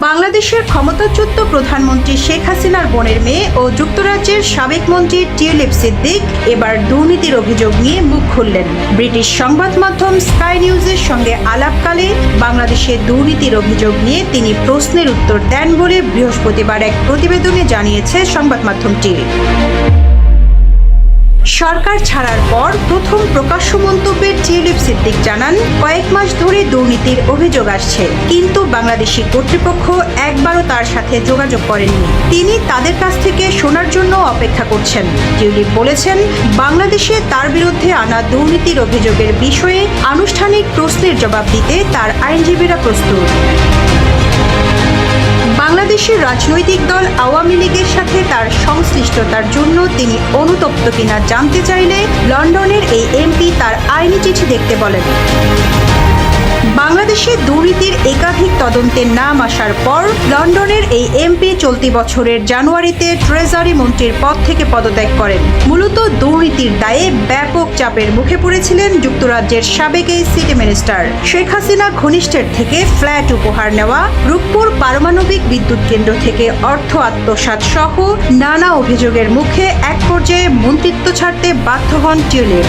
বাংলাদেশের ক্ষমতাচ্যুত প্রধানমন্ত্রী শেখ হাসিনার বোনের মেয়ে ও যুক্তরাজ্যের সাবেক মন্ত্রী টিউলিপ সিদ্দিক এবার দুর্নীতির অভিযোগ নিয়ে মুখ খুললেন। ব্রিটিশ সংবাদ মাধ্যম স্কাই নিউজের সঙ্গে আলাপকালে বাংলাদেশে দুর্নীতির অভিযোগ নিয়ে তিনি প্রশ্নের উত্তর দেন বলে বৃহস্পতিবার এক প্রতিবেদনে জানিয়েছে সংবাদ মাধ্যমটি। সরকার ছাড়ার পর প্রথম প্রকাশ্য মন্তব্যে টিউলিপ সিদ্দিক জানান, কয়েক মাস ধরে দুর্নীতির অভিযোগ আসছে। কিন্তু বাংলাদেশি কর্তৃপক্ষ একবারও তার সাথে যোগাযোগ করেননি। তিনি তাদের কাছ থেকে শোনার জন্য অপেক্ষা করছেন। টিউলিপ বলেছেন, বাংলাদেশে তার বিরুদ্ধে আনা দুর্নীতির অভিযোগের বিষয়ে আনুষ্ঠানিক প্রশ্নের জবাব দিতে তার আইনজীবীরা প্রস্তুত। বাংলাদেশের রাজনৈতিক দল আওয়ামী লীগের সাথে তার সংশ্লিষ্টতার জন্য তিনি অনুতপ্ত কিনা জানতে চাইলে লন্ডনের এই এমপি তার আইনি চিঠি দেখতে বলেন। বাংলাদেশে দুর্নীতির একাধিক তদন্তের নাম আসার পর লন্ডনের এই এমপি চলতি বছরের জানুয়ারিতে ট্রেজারি মন্ত্রীর পদ থেকে পদত্যাগ করেন। মূলত দুর্নীতির দায়ে ব্যাপক চাপের মুখে পড়েছিলেন যুক্তরাজ্যের সাবেক এই সিটি মিনিস্টার। শেখ হাসিনা ঘনিষ্ঠের থেকে ফ্ল্যাট উপহার নেওয়া, রূপপুর পারমাণবিক বিদ্যুৎ কেন্দ্র থেকে অর্থ আত্মসাৎ সহ নানা অভিযোগের মুখে এক পর্যায়ে মন্ত্রিত্ব ছাড়তে বাধ্য হন টিউলিপ।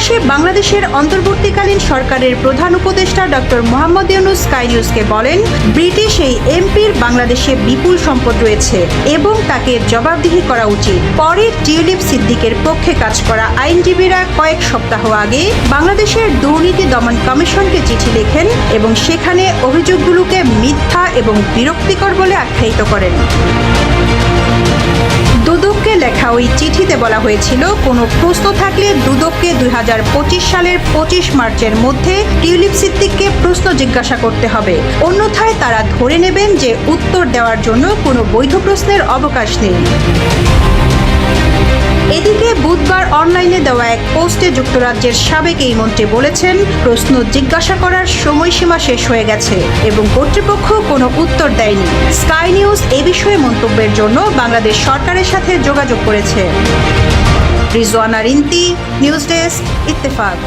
মাসে বাংলাদেশের অন্তর্বর্তীকালীন সরকারের প্রধান উপদেষ্টা ডক্টর মোহাম্মদ ইউনুস স্কাই নিউজকে বলেন, ব্রিটিশ এই এমপির বাংলাদেশে বিপুল সম্পদ রয়েছে এবং তাকে জবাবদিহি করা উচিত। পরে টিউলিপ সিদ্দিকের পক্ষে কাজ করা আইনজীবীরা কয়েক সপ্তাহ আগে বাংলাদেশের দুর্নীতি দমন কমিশনকে চিঠি লেখেন এবং সেখানে অভিযোগগুলোকে মিথ্যা এবং বিরক্তিকর বলে আখ্যায়িত করেন। দুদককে লেখা ওই চিঠিতে বলা হয়েছিল, কোনো প্রশ্ন থাকলে দুদককে দুই হাজার পঁচিশ সালের পঁচিশ মার্চের মধ্যে টিউলিপ সিদ্দিককে প্রশ্ন জিজ্ঞাসা করতে হবে। অন্যথায় তারা ধরে নেবেন যে উত্তর দেওয়ার জন্য কোনো বৈধ প্রশ্নের অবকাশ নেই। এদিকে বুধবার অনলাইনে দেওয়া এক পোস্টে যুক্তরাজ্যের সাবেক এই মন্ত্রী বলেছেন, প্রশ্ন জিজ্ঞাসা করার সময়সীমা শেষ হয়ে গেছে এবং কর্তৃপক্ষ কোনো উত্তর দেয়নি। স্কাই নিউজ এ বিষয়ে মন্তব্যের জন্য বাংলাদেশ সরকারের সাথে যোগাযোগ করেছে। Rizwana Rinti, news desk, Ittefaq.